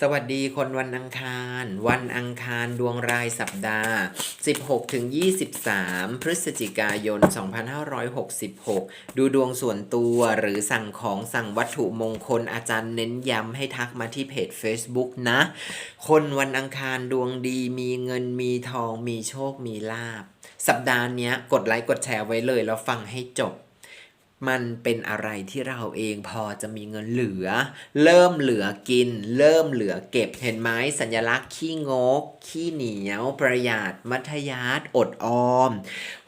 สวัสดีคนวันอังคาร วันอังคารดวงรายสัปดาห์ 16ถึง23 พฤศจิกายน 2566 ดูดวงส่วนตัวหรือสั่งของสั่งวัตถุมงคลอาจารย์เน้นย้ำให้ทักมาที่เพจ Facebook นะ คนวันอังคารดวงดีมีเงินมีทองมีโชคมีลาบ สัปดาห์นี้กดไลค์กดแชร์ไว้เลยแล้วฟังให้จบ มันเป็นอะไรที่เราเองพอจะมีเงินเหลือ เริ่มเหลือกิน เริ่มเหลือเก็บเห็นไหมสัญลักษณ์ขี้งก ขี้เหนียว ประหยัดมัธยัสถ์อดออม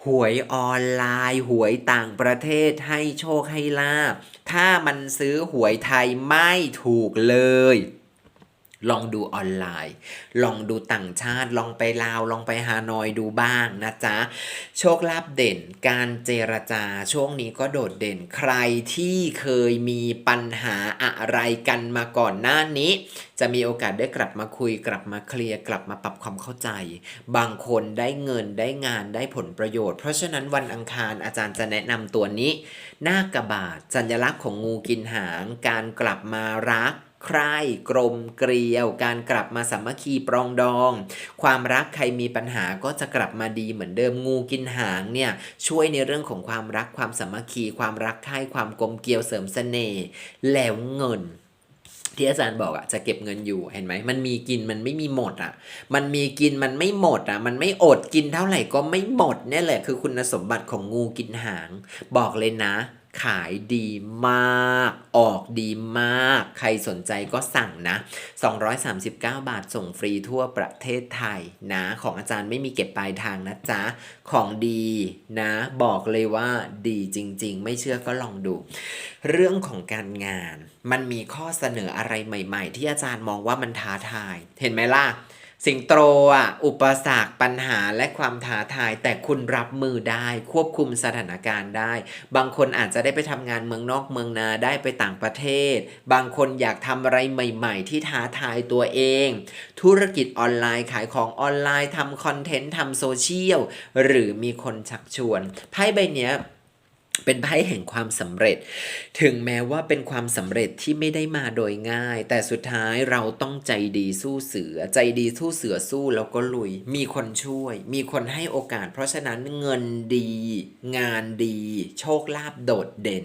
หวยออนไลน์ หวยต่างประเทศให้โชคให้ลาบถ้ามันซื้อหวยไทยไม่ถูกเลย ลองดูออนไลน์ ลองดูต่างชาติ ลองไปลาว ลองไปฮานอยดูบ้างนะจ๊ะ โชคลาภเด่น การเจรจาช่วงนี้ก็โดดเด่น ใครที่เคยมีปัญหาอะไรกันมาก่อนหน้านี้ จะมีโอกาสได้กลับมาคุย กลับมาเคลียร์ กลับมาปรับความเข้าใจ บางคนได้เงินได้งานได้ผลประโยชน์ เพราะฉะนั้นวันอังคารอาจารย์จะแนะนำตัวนี้ หน้ากระบาดสัญลักษณ์ของงูกินหาง การกลับมารัก ใคร่กลมเกลียว การกลับมาสามัคคีปรองดอง ความรักใครมีปัญหาก็จะกลับมาดีเหมือนเดิมงูกินหางเนี่ยช่วยในเรื่องของความรักความสามัคคี ความรักใคร่ความกลมเกลียวเสริมเสน่ห์แล้วเงินที่อาจารย์บอกอะจะเก็บเงินอยู่เห็นไหมมันมีกินมันไม่มีหมดอะมันมีกินมันไม่หมดอะมันไม่อดกินเท่าไหร่ก็ไม่หมดเนี่ยแหละคือคุณสมบัติของงูกินหาง บอกเลยนะ ขายดีมาก ออกดีมาก ใครสนใจก็สั่งนะ 239 บาทส่งฟรีทั่วประเทศไทยนะ ของอาจารย์ไม่มีเก็บปลายทางนะจ๊ะ ของดีนะ บอกเลยว่าดีจริง ๆ ไม่เชื่อก็ลองดู เรื่องของการงาน มันมีข้อเสนออะไรใหม่ ๆ ที่อาจารย์มองว่ามันท้าทาย เห็นไหมล่ะ สิงโตอะอุปสรรคปัญหาและความท้าทาย แต่คุณรับมือได้ควบคุมสถานการณ์ได้ บางคนอาจจะได้ไปทำงานเมืองนอกเมืองนาได้ไปต่างประเทศ บางคนอยากทำอะไรใหม่ ๆ ที่ท้าทายตัวเอง ธุรกิจออนไลน์ขายของออนไลน์ทำคอนเทนต์ทำโซเชียลหรือมีคนชักชวนไพ่ใบเนี้ย เป็นไพ่แห่งความสำเร็จ ถึงแม้ว่าเป็นความสำเร็จที่ไม่ได้มาโดยง่าย แต่สุดท้ายเราต้องใจดีสู้เสือ ใจดีสู้เสือสู้แล้วก็ลุย มีคนช่วย มีคนให้โอกาส เพราะฉะนั้นเงินดี งานดี โชคลาภโดดเด่น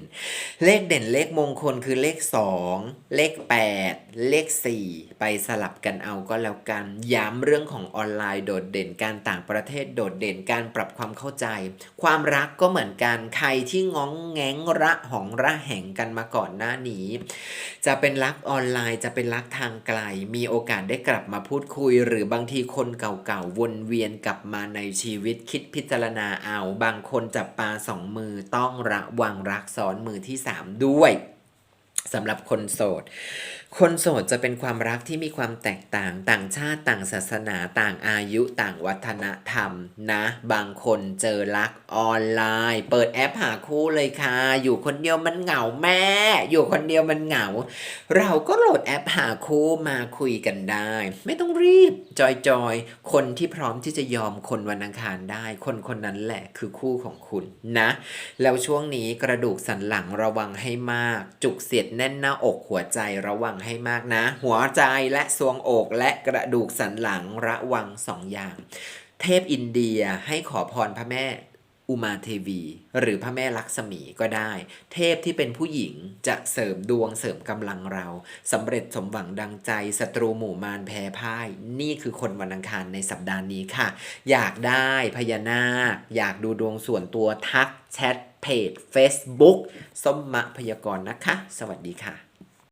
เลขเด่นเลขมงคลคือเลข 2 เลข 8 เลข 4 ไปสลับกันเอาก็แล้วกัน ย้ำเรื่องของออนไลน์โดดเด่น การต่างประเทศโดดเด่น การปรับความเข้าใจ ความรักก็เหมือนกัน ใครที่ง้องแง้งระหองระแหงกันมาก่อนหน้านี้ จะเป็นรักออนไลน์จะเป็นรักทางไกล มีโอกาสได้กลับมาพูดคุย หรือบางทีคนเก่าๆวนเวียนกลับมาในชีวิตคิดพิจารณาเอา บางคนจับปลาสองมือต้องระวังรักซ้อนมือที่สามด้วย สำหรับคนโสด คนโสดจะเป็นความรักที่มีความแตกต่าง ต่างชาติ ต่างศาสนา ต่างอายุ ต่างวัฒนธรรมนะ บางคนเจอรักออนไลน์ เปิดแอปหาคู่เลยค่ะ อยู่คนเดียวมันเหงาแม่ อยู่คนเดียวมันเหงา เราก็โหลดแอปหาคู่มาคุยกันได้ ไม่ต้องรีบ จอยจอยๆคนที่พร้อมที่จะยอมคนวันอังคารได้ คนคนนั้นแหละคือคู่ของคุณนะ แล้วช่วงนี้กระดูกสันหลังระวังให้มาก จุกเสียดแน่นหน้าอกหัวใจระวังให้มากนะ หัวใจและทรวงอกและกระดูกสันหลังระวังสองอย่าง เทพอินเดียให้ขอพรพระแม่ อุมาเทวี หรือพระแม่ลักษมีก็ได้ เทพที่เป็นผู้หญิงจะเสริมดวงเสริมกำลังเราสำเร็จสมหวังดังใจศัตรูหมู่มารแพ้พ่าย นี่คือคนวันอังคารในสัปดาห์นี้ค่ะ อยากได้พญานาค อยากดูดวงส่วนตัวทักแชทเพจ Facebook ส้มมะพยากรณ์นะคะ สวัสดีค่ะ